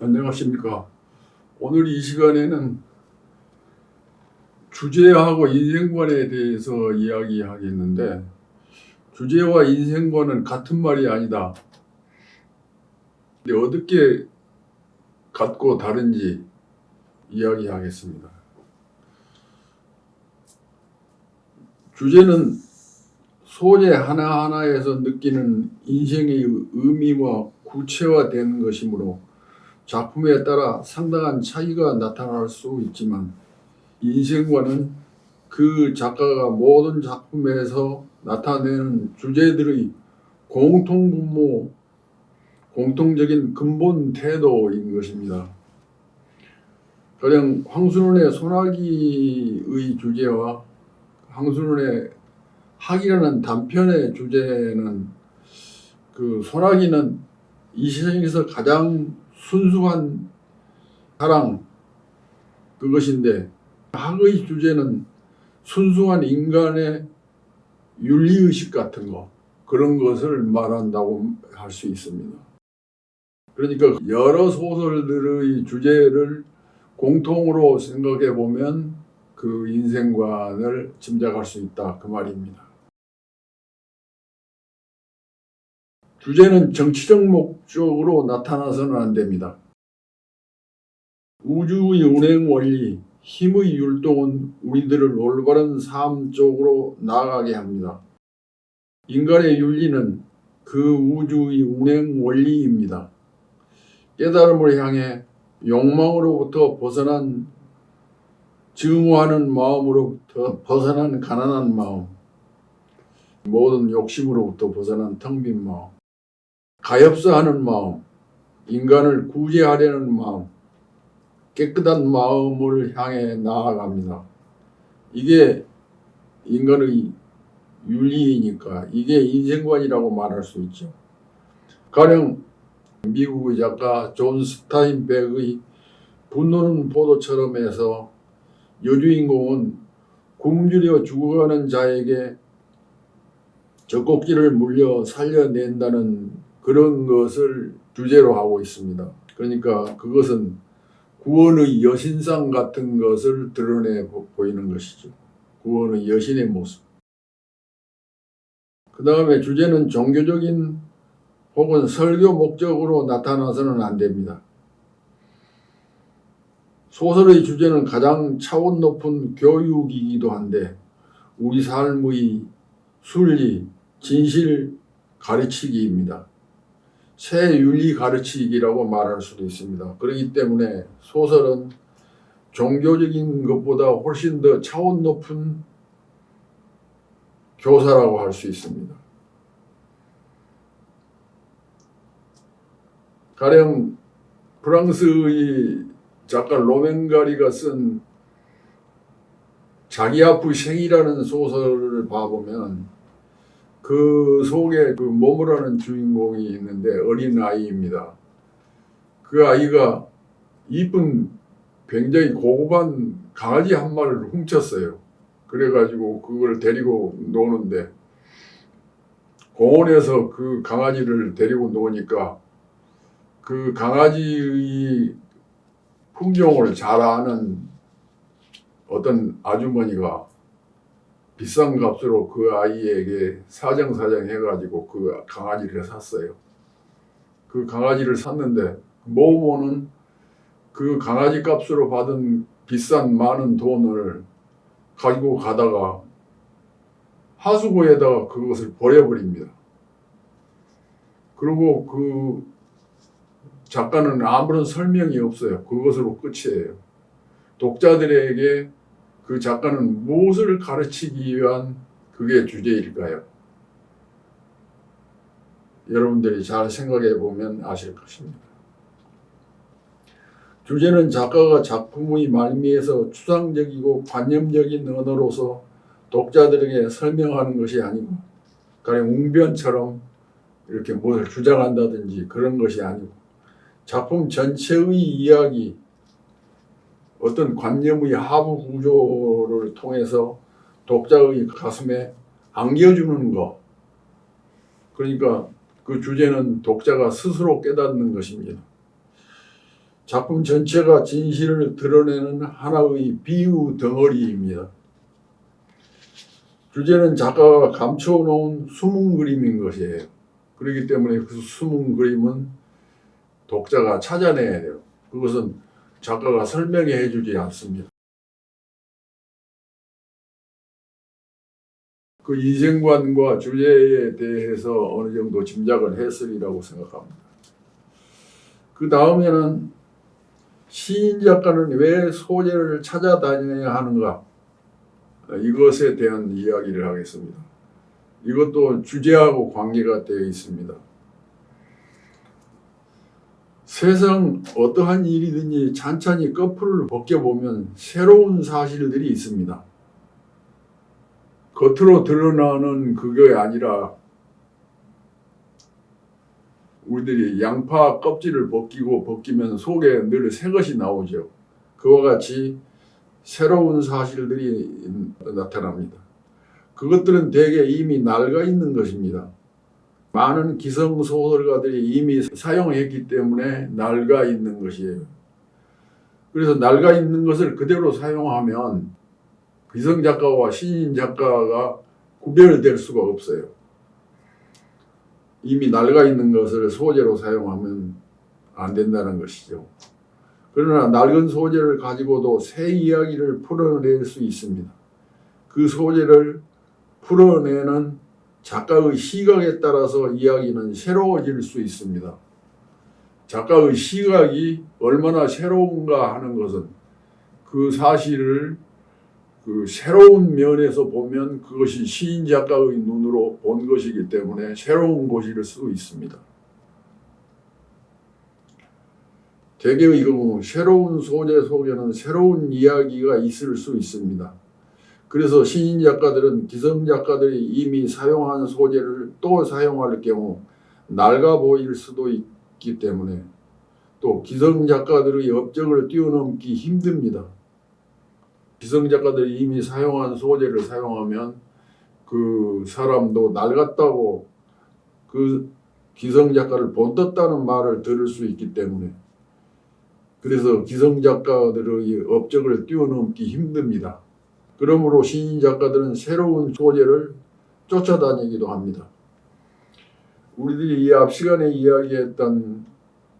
안녕하십니까. 오늘 이 시간에는 주제하고 인생관에 대해서 이야기하겠는데, 주제와 인생관은 같은 말이 아니다. 근데 어떻게 같고 다른지 이야기하겠습니다. 주제는 소재 하나하나에서 느끼는 인생의 의미와 구체화된 것이므로 작품에 따라 상당한 차이가 나타날 수 있지만 인생과는 그 작가가 모든 작품에서 나타내는 주제들의 공통분모, 공통적인 근본 태도인 것입니다. 가령 황순원의 소나기의 주제와 황순원의 학이라는 단편의 주제는 그 소나기는 이 세상에서 가장 순수한 사랑 그것인데 학의 주제는 순수한 인간의 윤리의식 같은 거 그런 것을 말한다고 할 수 있습니다. 그러니까 여러 소설들의 주제를 공통으로 생각해 보면 그 인생관을 짐작할 수 있다 그 말입니다. 주제는 정치적 목적으로 나타나서는 안 됩니다. 우주의 운행 원리, 힘의 율동은 우리들을 올바른 삶 쪽으로 나아가게 합니다. 인간의 윤리는 그 우주의 운행 원리입니다. 깨달음을 향해 욕망으로부터 벗어난 증오하는 마음으로부터 벗어난 가난한 마음, 모든 욕심으로부터 벗어난 텅 빈 마음, 가엾어하는 마음, 인간을 구제하려는 마음, 깨끗한 마음을 향해 나아갑니다. 이게 인간의 윤리이니까 이게 인생관이라고 말할 수 있죠. 가령 미국의 작가 존 스타인백의 분노는 포도처럼 해서 여주인공은 굶주려 죽어가는 자에게 젖꼭지를 물려 살려낸다는 그런 것을 주제로 하고 있습니다. 그러니까 그것은 구원의 여신상 같은 것을 드러내 보- 보이는 것이죠. 구원의 여신의 모습. 그 다음에 주제는 종교적인 혹은 설교 목적으로 나타나서는 안 됩니다. 소설의 주제는 가장 차원 높은 교육이기도 한데 우리 삶의 순리, 진실 가르치기입니다. 새 윤리 가르치기라고 말할 수도 있습니다. 그렇기 때문에 소설은 종교적인 것보다 훨씬 더 차원 높은 교사라고 할 수 있습니다. 가령 프랑스의 작가 로맹가리가 쓴 자기 앞의 생이라는 소설을 봐보면 그 속에 그 모모라는 주인공이 있는데 어린 아이입니다. 그 아이가 이쁜 굉장히 고급한 강아지 한 마리를 훔쳤어요. 그래가지고 그걸 데리고 노는데 공원에서 그 강아지를 데리고 노니까 그 강아지의 품종을 잘 아는 어떤 아주머니가 비싼 값으로 그 아이에게 사정사정 해가지고 그 강아지를 샀어요. 그 강아지를 샀는데 모모는 그 강아지 값으로 받은 비싼 많은 돈을 가지고 가다가 하수구에다가 그것을 버려버립니다. 그리고 그 작가는 아무런 설명이 없어요. 그것으로 끝이에요. 독자들에게 그 작가는 무엇을 가르치기 위한 그게 주제일까요? 여러분들이 잘 생각해 보면 아실 것입니다. 주제는 작가가 작품의 말미에서 추상적이고 관념적인 언어로서 독자들에게 설명하는 것이 아니고 가령 웅변처럼 이렇게 무엇을 주장한다든지 그런 것이 아니고 작품 전체의 이야기 어떤 관념의 하부 구조를 통해서 독자의 가슴에 안겨주는 것. 그러니까 그 주제는 독자가 스스로 깨닫는 것입니다. 작품 전체가 진실을 드러내는 하나의 비유 덩어리입니다. 주제는 작가가 감춰놓은 숨은 그림인 것이에요. 그렇기 때문에 그 숨은 그림은 독자가 찾아내야 돼요. 그것은 작가가 설명해 주지 않습니다. 그 인생관과 주제에 대해서 어느 정도 짐작을 했으리라고 생각합니다. 그 다음에는 시인 작가는 왜 소재를 찾아다녀야 하는가? 이것에 대한 이야기를 하겠습니다. 이것도 주제하고 관계가 되어 있습니다. 세상 어떠한 일이든지 찬찬히 거풀을 벗겨보면 새로운 사실들이 있습니다. 겉으로 드러나는 그게 아니라 우리들이 양파 껍질을 벗기고 벗기면 속에 늘 새 것이 나오죠. 그와 같이 새로운 사실들이 나타납니다. 그것들은 대개 이미 낡아 있는 것입니다. 많은 기성 소설가들이 이미 사용했기 때문에 낡아 있는 것이에요. 그래서 낡아 있는 것을 그대로 사용하면 기성 작가와 신인 작가가 구별될 수가 없어요. 이미 낡아 있는 것을 소재로 사용하면 안 된다는 것이죠. 그러나 낡은 소재를 가지고도 새 이야기를 풀어낼 수 있습니다. 그 소재를 풀어내는 작가의 시각에 따라서 이야기는 새로워질 수 있습니다. 작가의 시각이 얼마나 새로운가 하는 것은 그 사실을 그 새로운 면에서 보면 그것이 시인 작가의 눈으로 본 것이기 때문에 새로운 것일 수 있습니다. 대개의 경우 새로운 소재 속에는 새로운 이야기가 있을 수 있습니다. 그래서 시인 작가들은 기성 작가들이 이미 사용한 소재를 또 사용할 경우 낡아 보일 수도 있기 때문에 또 기성 작가들의 업적을 뛰어넘기 힘듭니다. 기성 작가들이 이미 사용한 소재를 사용하면 그 사람도 낡았다고 그 기성 작가를 본떴다는 말을 들을 수 있기 때문에 그래서 기성 작가들의 업적을 뛰어넘기 힘듭니다. 그러므로 신인 작가들은 새로운 소재를 쫓아다니기도 합니다. 우리들이 이 앞 시간에 이야기했던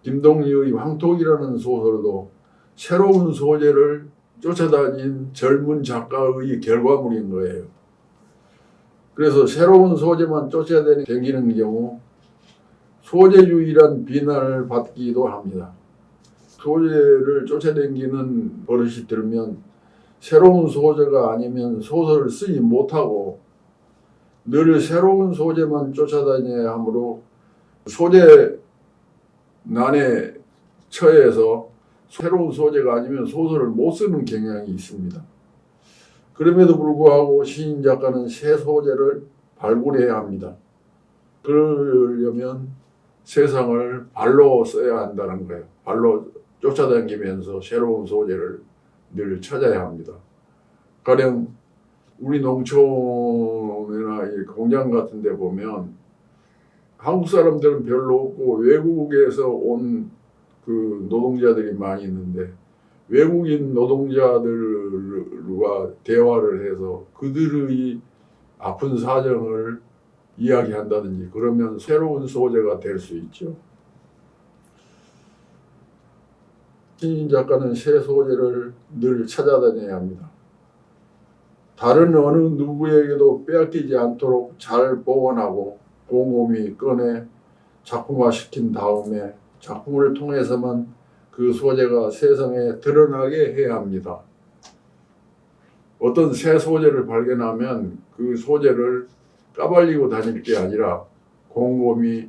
김동리의 황토기라는 소설도 새로운 소재를 쫓아다닌 젊은 작가의 결과물인 거예요. 그래서 새로운 소재만 쫓아다니는 경우 소재주의란 비난을 받기도 합니다. 소재를 쫓아다니는 버릇이 들면 새로운 소재가 아니면 소설을 쓰지 못하고 늘 새로운 소재만 쫓아다녀야 하므로 소재 난에 처해서 새로운 소재가 아니면 소설을 못 쓰는 경향이 있습니다. 그럼에도 불구하고 시인 작가는 새 소재를 발굴해야 합니다. 그러려면 세상을 발로 써야 한다는 거예요. 발로 쫓아다니면서 새로운 소재를 늘 찾아야 합니다. 가령 우리 농촌이나 이 공장 같은 데 보면 한국 사람들은 별로 없고 외국에서 온 그 노동자들이 많이 있는데 외국인 노동자들과 대화를 해서 그들의 아픈 사정을 이야기한다든지 그러면 새로운 소재가 될 수 있죠. 신인 작가는 새 소재를 늘 찾아다녀야 합니다. 다른 어느 누구에게도 빼앗기지 않도록 잘 보관하고 곰곰이 꺼내 작품화시킨 다음에 작품을 통해서만 그 소재가 세상에 드러나게 해야 합니다. 어떤 새 소재를 발견하면 그 소재를 까발리고 다닐 게 아니라 곰곰이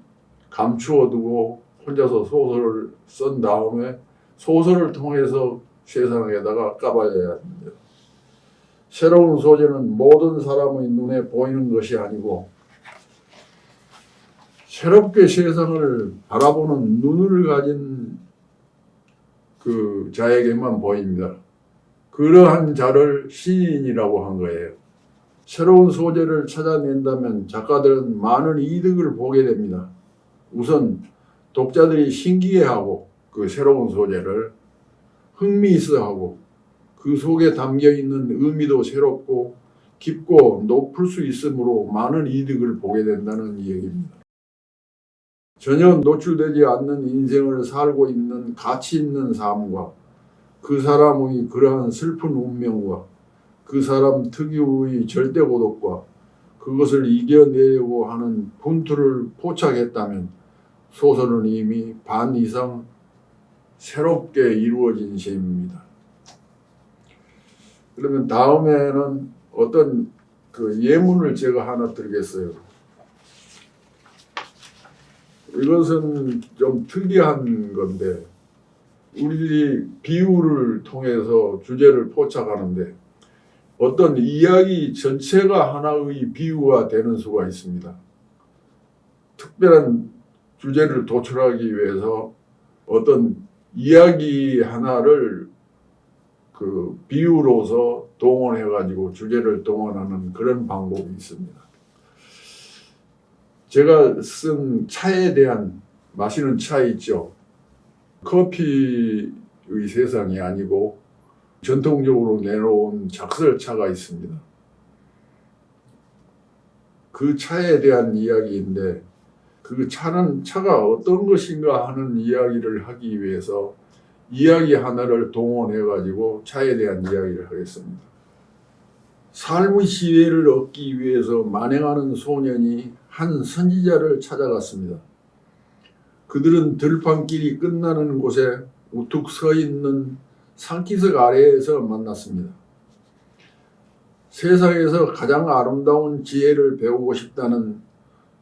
감추어 두고 혼자서 소설을 쓴 다음에 소설을 통해서 세상에다가 까봐야 합니다. 새로운 소재는 모든 사람의 눈에 보이는 것이 아니고 새롭게 세상을 바라보는 눈을 가진 그 자에게만 보입니다. 그러한 자를 시인이라고 한 거예요. 새로운 소재를 찾아낸다면 작가들은 많은 이득을 보게 됩니다. 우선 독자들이 신기해하고 그 새로운 소재를 흥미있어하고 그 속에 담겨 있는 의미도 새롭고 깊고 높을 수 있으므로 많은 이득을 보게 된다는 얘기입니다. 전혀 노출되지 않는 인생을 살고 있는 가치 있는 삶과 그 사람의 그러한 슬픈 운명과 그 사람 특유의 절대 고독과 그것을 이겨내려고 하는 분투를 포착했다면 소설은 이미 반 이상 새롭게 이루어진 셈입니다. 그러면 다음에는 어떤 그 예문을 제가 하나 드리겠어요. 이것은 좀 특이한 건데 우리 비유를 통해서 주제를 포착하는데 어떤 이야기 전체가 하나의 비유가 되는 수가 있습니다. 특별한 주제를 도출하기 위해서 어떤 이야기 하나를 그 비유로서 동원해 가지고 주제를 동원하는 그런 방법이 있습니다. 제가 쓴 차에 대한 마시는 차 있죠. 커피의 세상이 아니고 전통적으로 내놓은 작설차가 있습니다. 그 차에 대한 이야기인데 그 차는 차가 어떤 것인가 하는 이야기를 하기 위해서 이야기 하나를 동원해 가지고 차에 대한 이야기를 하겠습니다. 삶의 지혜를 얻기 위해서 만행하는 소년이 한 선지자를 찾아갔습니다. 그들은 들판길이 끝나는 곳에 우뚝 서 있는 산기슭 아래에서 만났습니다. 세상에서 가장 아름다운 지혜를 배우고 싶다는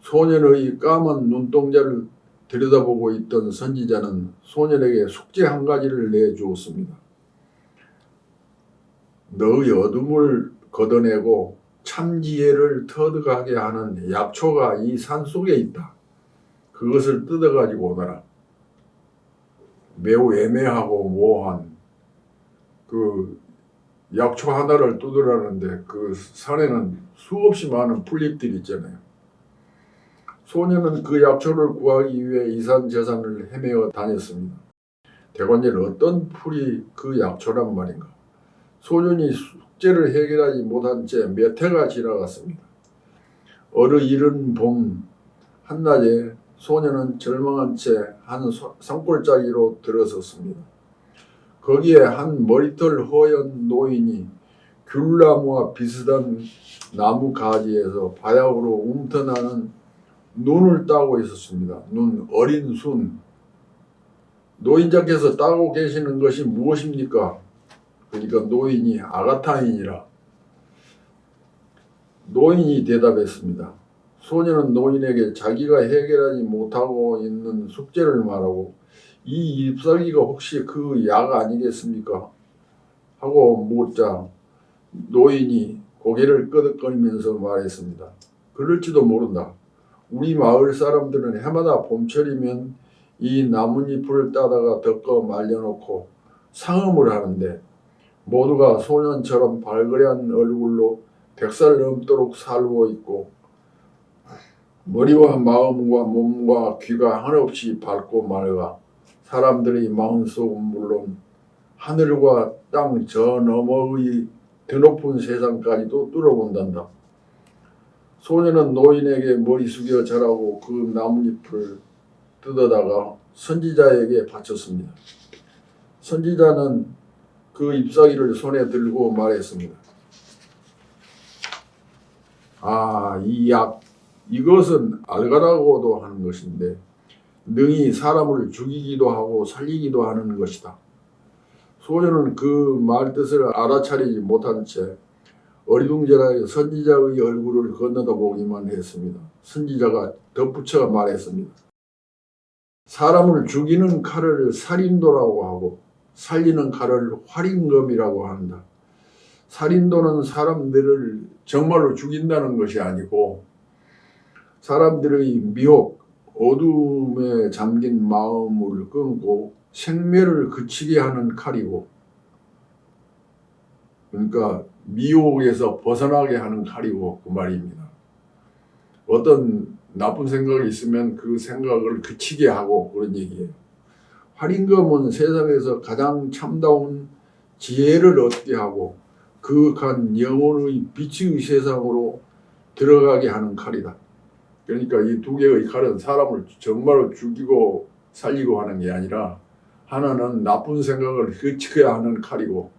소년의 까만 눈동자를 들여다보고 있던 선지자는 소년에게 숙제 한 가지를 내주었습니다. 너의 어둠을 걷어내고 참 지혜를 터득하게 하는 약초가 이 산 속에 있다. 그것을 뜯어가지고 오너라. 매우 애매하고 모호한 그 약초 하나를 뜯으라는데 그 산에는 수없이 많은 풀잎들이 있잖아요. 소년은 그 약초를 구하기 위해 이산저산을 헤매어 다녔습니다. 대관절 어떤 풀이 그 약초란 말인가? 소년이 숙제를 해결하지 못한 채 몇 해가 지나갔습니다. 어느 이른 봄 한낮에 소년은 절망한 채 한 산골짜기로 들어섰습니다. 거기에 한 머리털 허연 노인이 귤나무와 비슷한 나무 가지에서 바닥으로 움터나는 눈을 따고 있었습니다. 눈 어린 순. 노인자께서 따고 계시는 것이 무엇입니까? 그러니까 노인이 아가타인이라. 노인이 대답했습니다. 소년은 노인에게 자기가 해결하지 못하고 있는 숙제를 말하고 이 잎사귀가 혹시 그 약 아니겠습니까? 하고 묻자 노인이 고개를 끄덕거리면서 말했습니다. 그럴지도 모른다. 우리 마을 사람들은 해마다 봄철이면 이 나뭇잎을 따다가 덮어 말려놓고 상음을 하는데 모두가 소년처럼 발그레한 얼굴로 백살 넘도록 살고 있고 머리와 마음과 몸과 귀가 한없이 밝고 맑아 사람들의 마음속은 물론 하늘과 땅 저 너머의 드높은 세상까지도 뚫어본단다. 소년은 노인에게 머리 숙여 자라고 그 나뭇잎을 뜯어다가 선지자에게 바쳤습니다. 선지자는 그 잎사귀를 손에 들고 말했습니다. 아, 이 약, 이것은 알가라고도 하는 것인데, 능히 사람을 죽이기도 하고 살리기도 하는 것이다. 소년은 그말 뜻을 알아차리지 못한 채 어리둥절하게 선지자의 얼굴을 건너다 보기만 했습니다. 선지자가 덧붙여 말했습니다. 사람을 죽이는 칼을 살인도라고 하고 살리는 칼을 활인검이라고 한다. 살인도는 사람들을 정말로 죽인다는 것이 아니고 사람들의 미혹, 어둠에 잠긴 마음을 끊고 생매를 그치게 하는 칼이고 그러니까 미혹에서 벗어나게 하는 칼이고 그 말입니다. 어떤 나쁜 생각이 있으면 그 생각을 그치게 하고 그런 얘기예요. 활임금은 세상에서 가장 참다운 지혜를 얻게 하고 그윽한 영혼의 빛의 세상으로 들어가게 하는 칼이다. 그러니까 이 두 개의 칼은 사람을 정말로 죽이고 살리고 하는 게 아니라 하나는 나쁜 생각을 흐치게 하는 칼이고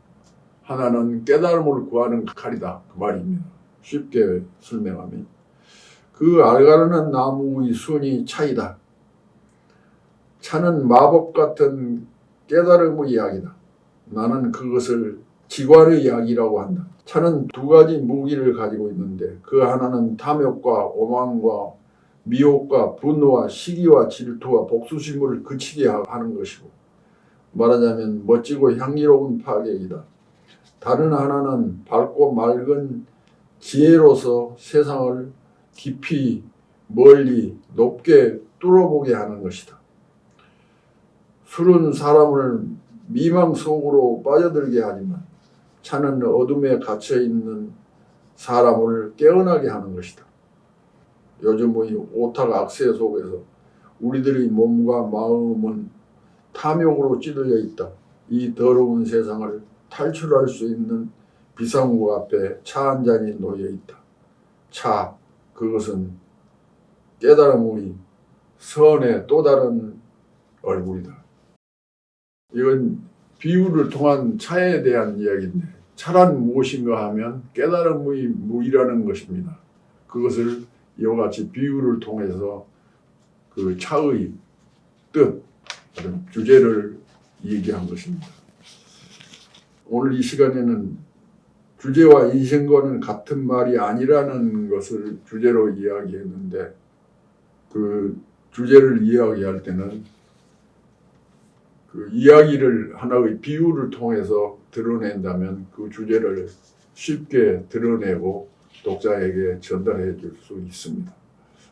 하나는 깨달음을 구하는 칼이다. 그 말입니다. 쉽게 설명하면. 그 알가르는 나무의 순이 차이다. 차는 마법 같은 깨달음의 이야기다. 나는 그것을 지관의 이야기라고 한다. 차는 두 가지 무기를 가지고 있는데 그 하나는 탐욕과 오만과 미혹과 분노와 시기와 질투와 복수심을 그치게 하는 것이고 말하자면 멋지고 향기로운 파괴이다. 다른 하나는 밝고 맑은 지혜로서 세상을 깊이 멀리 높게 뚫어보게 하는 것이다. 술은 사람을 미망 속으로 빠져들게 하지만 차는 어둠에 갇혀 있는 사람을 깨어나게 하는 것이다. 요즘의 오탁 악세 속에서 우리들의 몸과 마음은 탐욕으로 찌들려 있다. 이 더러운 세상을 탈출할 수 있는 비상구 앞에 차 한 잔이 놓여 있다. 차, 그것은 깨달음의 선의 또 다른 얼굴이다. 이건 비유를 통한 차에 대한 이야기인데 차란 무엇인가 하면 깨달음의 물이라는 것입니다. 그것을 이와 같이 비유를 통해서 그 차의 뜻, 주제를 얘기한 것입니다. 오늘 이 시간에는 주제와 인생과는 같은 말이 아니라는 것을 주제로 이야기했는데 그 주제를 이야기할 때는 그 이야기를 하나의 비유를 통해서 드러낸다면 그 주제를 쉽게 드러내고 독자에게 전달해 줄 수 있습니다.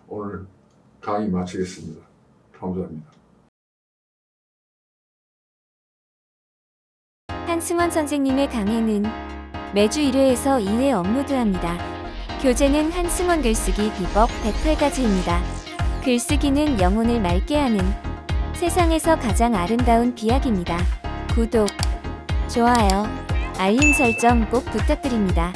오늘 강의 마치겠습니다. 감사합니다. 승원 선생님의 강의는 매주 1회에서 2회 업로드합니다. 교재는 한승원 글쓰기 비법 108가지입니다. 글쓰기는 영혼을 맑게 하는 세상에서 가장 아름다운 비약입니다. 구독, 좋아요, 알림 설정 꼭 부탁드립니다.